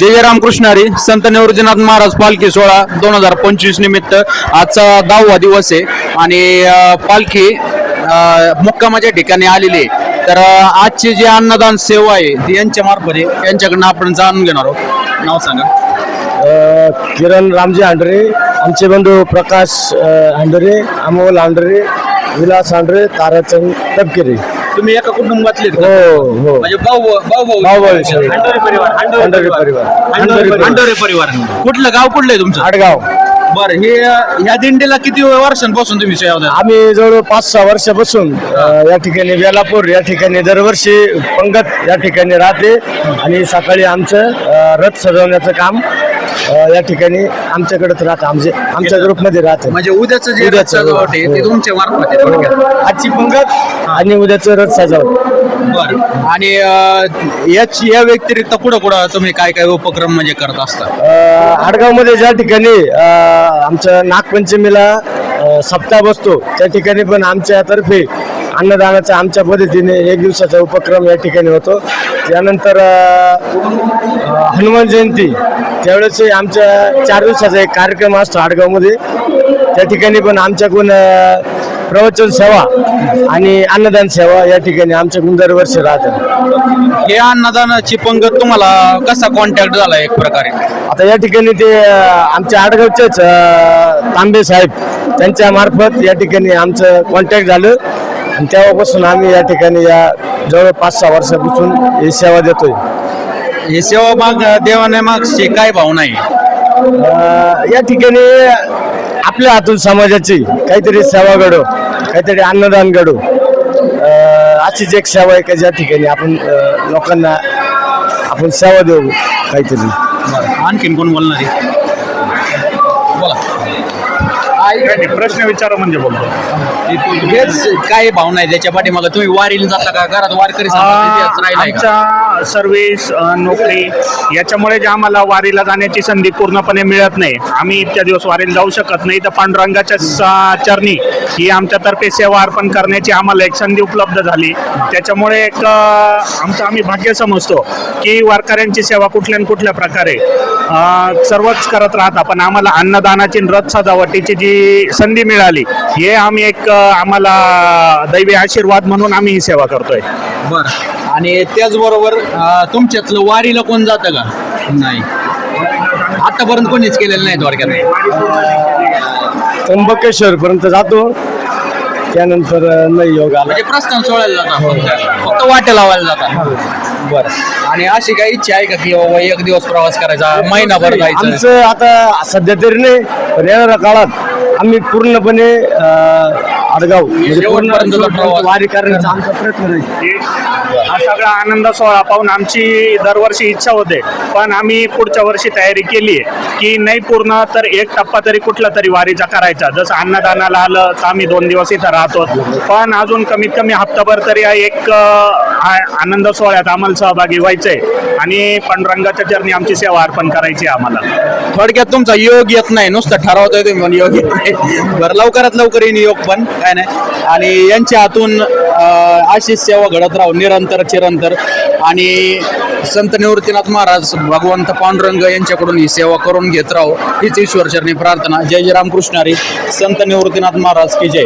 जय रामकृष्ण हरी. संत निवृत्तीनाथ महाराज पालखी सोहळा दोन हजार पंचवीस निमित्त. आजचा दहावा दिवस आहे. आणि पालखी मुक्कामाच्या ठिकाणी आलेली आहे. तर आजची जी अन्नदान सेवा आहे ती यांच्या मार्फत आहे. यांच्याकडनं आपण जाणून घेणार आहोत. नाव सांगा. किरण रामजी हांडरे आमचे बंधू प्रकाश अ, अमोल हांडरे विलास हांडरे ताराचंद तपकिरे. तुम्ही एका कुटुंबातले? हो हो. म्हणजे भाऊ भाऊ भाऊ भाऊ भाऊ सगळे. हांडोरे परिवार हांडरे परिवार. हांडरे परिवार. हांडोरे परिवार. कुठलं गाव कुठलं आहे तुमचं? आडगाव. बरं हे ह्या दिंडीला किती वर्षांपासून तुम्ही सेवा देता? आम्ही जवळ पाच सहा वर्षापासून अ, या ठिकाणी वेलापूर या ठिकाणी दरवर्षी पंगत या ठिकाणी राहते. आणि सकाळी आमचं अ, रथ सजवण्याचं काम या ठिकाणी आमच्याकडेच राहतं. आमचे आमच्या ग्रुपमध्ये राहतं. म्हणजे उद्याचं जे उद्याचं, सजावट आहे ते हो. तुमच्या मार्फत आहे थोडक्यात. आजची पंगत आणि उद्याचं रथ सजावट. बरं. आणि अं, याच या व्यतिरिक्त कुठं कुठं तुम्ही काय काय उपक्रम म्हणजे करत असता? आडगावमध्ये ज्या ठिकाणी अ, आमचं नागपंचमीला अ, सप्ताह बसतो त्या ठिकाणी पण आमच्यातर्फे अन्नदानाचा आमच्या पद्धतीने एक दिवसाचा उपक्रम या ठिकाणी होतो. त्यानंतर हनुमान जयंती. त्यावेळेस आमच्या चार दिवसाचा एक कार्यक्रम असतो आडगावमध्ये. त्या ठिकाणी पण आमच्याकडून प्रवचन सेवा आणि अन्नदान सेवा या ठिकाणी आमच्याकडून दरवर्षी राहतात. हे अन्नदानाची पंगत तुम्हाला कसा कॉन्टॅक्ट झाला एक प्रकारे? आता या ठिकाणी ते आमच्या आडगावचेच तांबे साहेब त्यांच्या मार्फत या ठिकाणी आमचं कॉन्टॅक्ट झालं. आणि तेव्हापासून आम्ही या ठिकाणी या जवळ पाच सहा वर्षापासून ही सेवा देतोय. हे सेवा माग देवाने मागची काय भावना आहे? अ, या ठिकाणी आपल्या हातून समाजाची काहीतरी सेवा घडो काहीतरी अन्नदान घडो. अ, अशीच एक सेवा आहे का ज्या ठिकाणी आपण अ, लोकांना आपण सेवा देऊ काहीतरी. आणखीन कोण बोलणार आहे? प्रश्न विचारा म्हणजे बोलतो हेच काय भावना आहे? त्याच्या पाठीमागं तुम्ही वारीला जाता का? घरात वारकरी संघाचा इतिहास राहिलाय का? आमच्या सर्व्हिस नोकरी याच्यामुळे जे आम्हाला वारीला जाण्याची संधी पूर्णपणे मिळत नाही. आम्ही इतक्या दिवस वारीला जाऊ शकत नाही. तर पांडुरंगाच्या स- चरणी ही आमच्यातर्फे सेवा अर्पण करण्याची आम्हाला एक संधी उपलब्ध झाली. त्याच्यामुळे एक अ, आमचं आम्ही भाग्य समजतो की वारकऱ्यांची सेवा कुठल्या न कुठल्या प्रकारे सर्वच करत राहता. पण आम्हाला अन्नदानाची रथ सजावटीची जी संधी मिळाली हे आम्ही एक आम्हाला दैवी आशीर्वाद म्हणून आम्ही ही सेवा करतोय. बरं. आणि त्याचबरोबर अं, तुमच्यातलं वारीला कोण जातं का? नाही. आतापर्यंत कोणीच केलेलं नाही थोडक्यात त्र्यंबकेश्वर पर्यंत जातो. त्यानंतर नाही योग आला. म्हणजे प्रस्थान सोडायला जातात फक्त वाटे लावायला जातात. बरं. आणि अशी काही इच्छा आहे का की बाबा एक दिवस प्रवास करायचा महिनाभर जायचं? आमचं आता सध्या तरी नाही पण येणाऱ्या काळात आम्ही पूर्णपणे अ, आडगाव. म्हणजे. वारी करण्याचा आमचा प्रयत्न राहील हा सगळा आनंद सोहळा पाहून आमची दरवर्षी इच्छा होते. पण आम्ही पुढच्या वर्षी तयारी केली आहे की नाही पूर्ण तर एक टप्पा तरी कुठला तरी वारीचा करायचा. जसं अन्नदानाला आलं तर आम्ही दोन दिवस इथं राहतो. पण अजून कमीत कमी हप्ताभर तरी हा एक आ- आनंद सोहळ्यात आम्हाला सहभागी व्हायचंय. आणि पांडुरंगाच्या चरणी आमची सेवा अर्पण करायची आहे आम्हाला. थोडक्यात तुमचा योग येत नाही. नुसतं ठरवतोय तुम्ही पण योग येत नाही. बरं लवकरात लवकर येईन योग पण. काय नाही. आणि यांच्या हातून आशीष अशीच सेवा घडत राहू निरंतर चिरंतर. आणि संत निवृत्तीनाथ महाराज भगवंत पांडुरंग यांच्याकडून ही सेवा करून घेत राहू हीच ईश्वरचरणी प्रार्थना. जय जय रामकृष्ण हरी. संत निवृत्तीनाथ महाराज की जय.